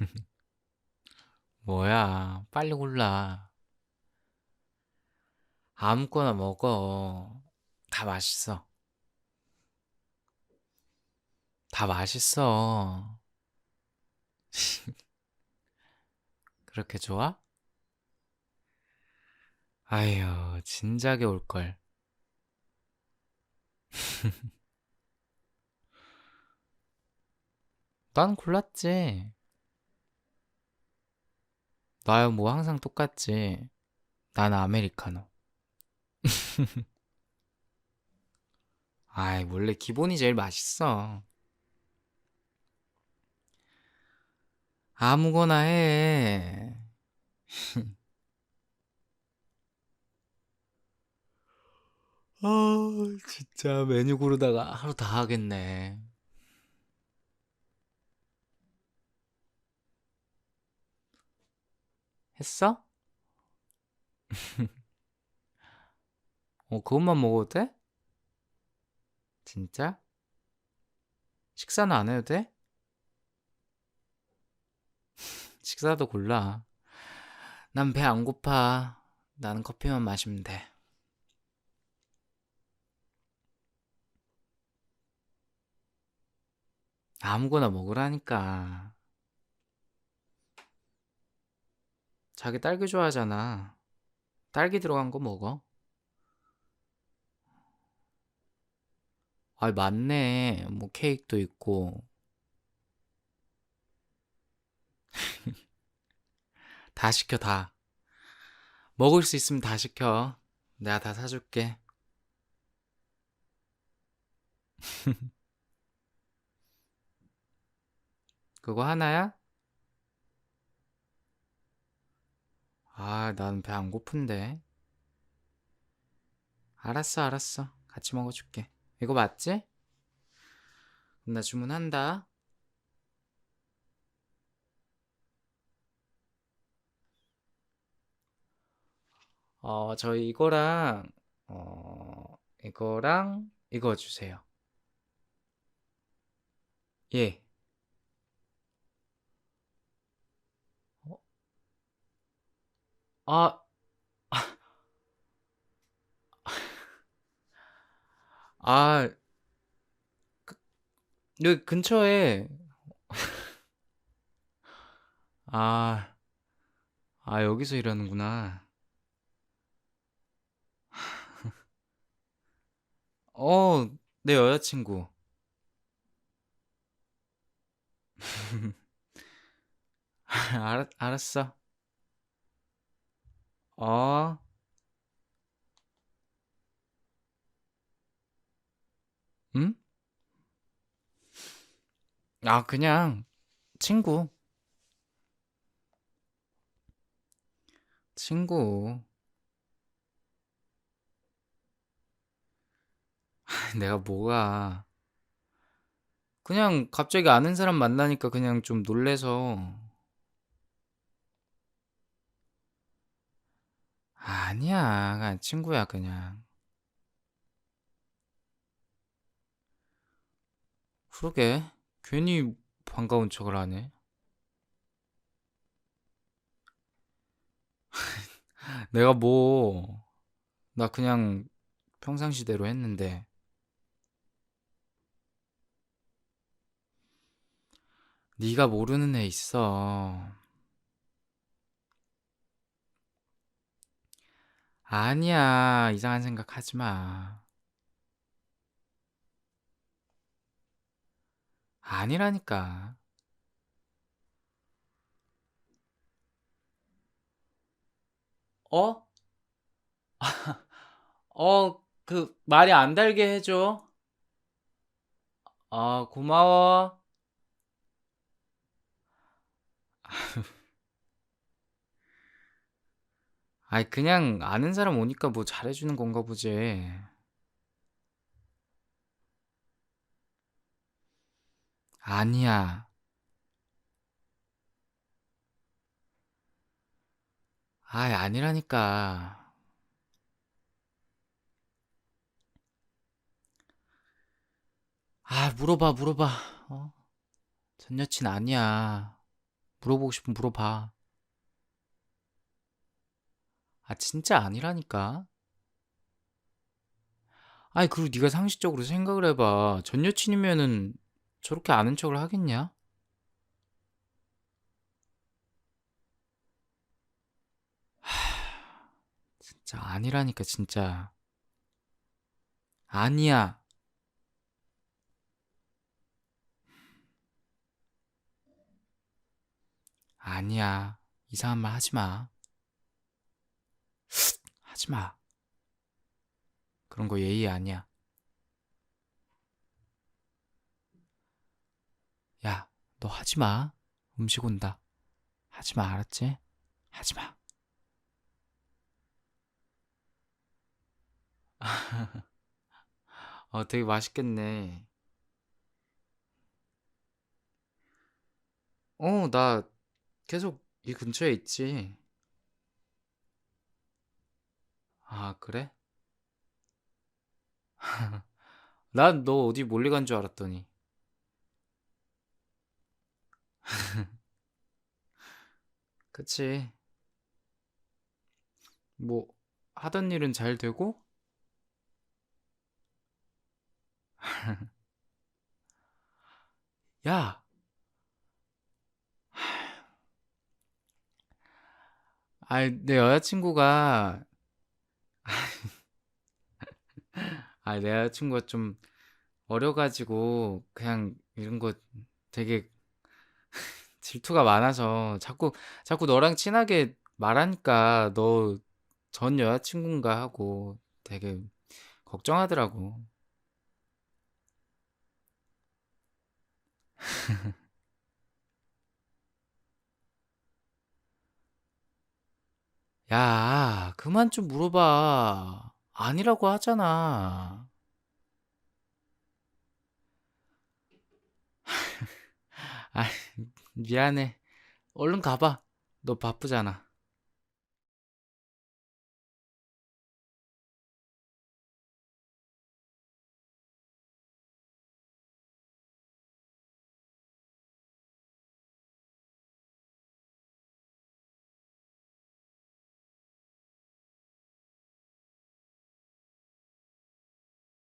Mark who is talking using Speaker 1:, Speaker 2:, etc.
Speaker 1: 뭐야, 빨리 골라. 아무거나 먹어. 다 맛있어. 다 맛있어. 그렇게 좋아? 아휴, 진작에 올걸. 난 골랐지. 나야 뭐 항상 똑같지. 난 아메리카노. 아이, 원래 기본이 제일 맛있어. 아무거나 해. 아, 진짜 메뉴 고르다가 하루 다 하겠네. 했어? 어, 그것만 먹어도 돼? 진짜? 식사는 안 해도 돼? 식사도 골라. 난 배 안 고파. 나는 커피만 마시면 돼. 아무거나 먹으라니까. 자기 딸기 좋아하잖아. 딸기 들어간 거 먹어. 아, 맞네. 뭐 케이크도 있고. 다 시켜, 다. 먹을 수 있으면 다 시켜. 내가 다 사줄게. 그거 하나야? 아, 난 배 안 고픈데. 알았어, 알았어. 같이 먹어줄게. 이거 맞지? 나 주문한다. 어, 저희 이거랑, 어, 이거랑 이거 주세요. 예. 아, 아, 그, 여기 근처에, 아, 아, 여기서 일하는구나. 어, 내 여자친구. 알, 알았어. 어, 응? 아, 그냥, 친구. 친구. 내가 뭐가. 그냥 갑자기 아는 사람 만나니까 그냥 좀 놀래서. 아니야. 그냥 친구야, 그냥. 그러게. 괜히 반가운 척을 하네. 내가 뭐, 나 그냥 평상시대로 했는데. 네가 모르는 애 있어. 아니야. 이상한 생각 하지 마. 아니라니까. 어? 어, 그, 말이 안 달게 해줘. 아, 고마워. 아이, 그냥 아는 사람 오니까 뭐 잘해주는 건가 보지. 아니야. 아이, 아니라니까. 아, 물어봐, 물어봐. 어? 전 여친 아니야. 물어보고 싶으면 물어봐. 아, 진짜 아니라니까. 아니, 그리고 네가 상식적으로 생각을 해봐. 전 여친이면은 저렇게 아는 척을 하겠냐? 하, 진짜 아니라니까, 진짜. 아니야. 아니야. 이상한 말 하지 마. 하지 마. 그런 거 예의 아니야. 야, 너 하지 마. 음식 온다. 하지 마, 알았지? 하지 마. 어, 되게 맛있겠네. 어, 나 계속 이 근처에 있지. 아, 그래? 난 너 어디 멀리 간줄 알았더니. 그치. 뭐, 하던 일은 잘 되고? 야, 아이, 내 여자친구가, 아, 내 여자친구가 좀 어려가지고, 그냥 이런 거 되게 질투가 많아서 자꾸, 자꾸 너랑 친하게 말하니까 너 전 여자친구인가 하고 되게 걱정하더라고. 야, 그만 좀 물어봐. 아니라고 하잖아. 아, 미안해. 얼른 가봐. 너 바쁘잖아.